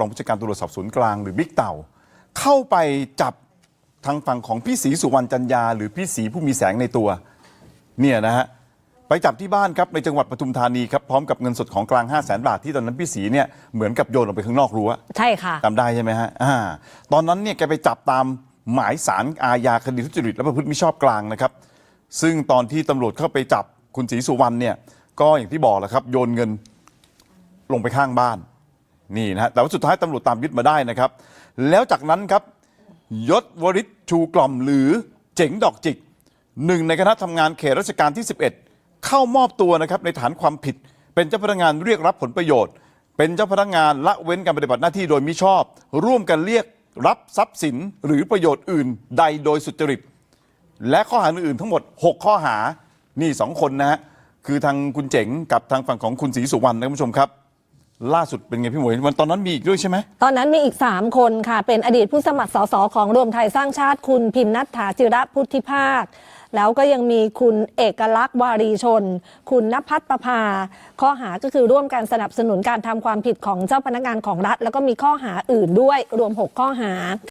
รองผู้จัดการตำรวจสอบสวนกลางหรือบิ๊กเต่า เข้าไปจับทางฝั่งของพี่ศรีสุวรรณจันยา หรือพี่ศรีผู้มีแสงในตัวเนี่ยนะฮะไปจับที่บ้านครับในจังหวัดปทุมธานีครับพร้อมกับเงินสดของกลาง 5 0 0แสนบาทที่ตอนนั้นพี่ศรีเนี่ยเหมือนกับโยนออกไปข้างนอกรั้วใช่ค่ะจำได้ใช่ไหมฮะอ่าตอนนั้นเนี่ยแกไปจับตามหมายสารอาญาคดีทุจริตและประพฤติมิชอบกลางนะครับ ซึ่งตอนที่ตำรวจเข้าไปจับคุณศรีสุวรรณเนี่ยก็อย่างที่บอกแหละครับโยนเงินลงไปข้างบ้าน นี่นะฮะแต่ว่าสุดท้ายตำรวจตามยึดมาได้นะครับ แล้วจากนั้นครับยศวริศชูกล่อมหรือเจ๋งดอกจิกหนึ่งในคณะทำงานเขตราชการที่ 11 เข้ามอบตัวนะครับในฐานความผิด เป็นเจ้าพนักงานเรียกรับผลประโยชน์ เป็นเจ้าพนักงานละเว้นการปฏิบัติหน้าที่โดยมิชอบ ร่วมกันเรียกรับทรัพย์สินหรือประโยชน์อื่น ใดโดยสุจริต และข้อหาอื่นๆทั้งหมด 6 ข้อหานี่สองคนนะฮะคือทางคุณเจ๋งกับทางฝั่งของคุณศรีสุวรรณนะคุณผู้ชมครับ ล่าสุดเป็นไงพี่หมวยวันตอนนั้นมีอีกด้วยใช่ไหมตอนนั้นมีอีก 3 คนค่ะ เป็นอดีตผู้สมัครสสของรวมไทยสร้างชาติคุณพิมนัทธาจิระพุทธิภาค แล้วก็ยังมีคุณเอกลักษณ์วารีชน คุณนภัทรประภา ข้อหาก็คือร่วมการสนับสนุนการทำความผิดของเจ้าพนักงานของรัฐ แล้วก็มีข้อหาอื่นด้วยรวม 6 ข้อหา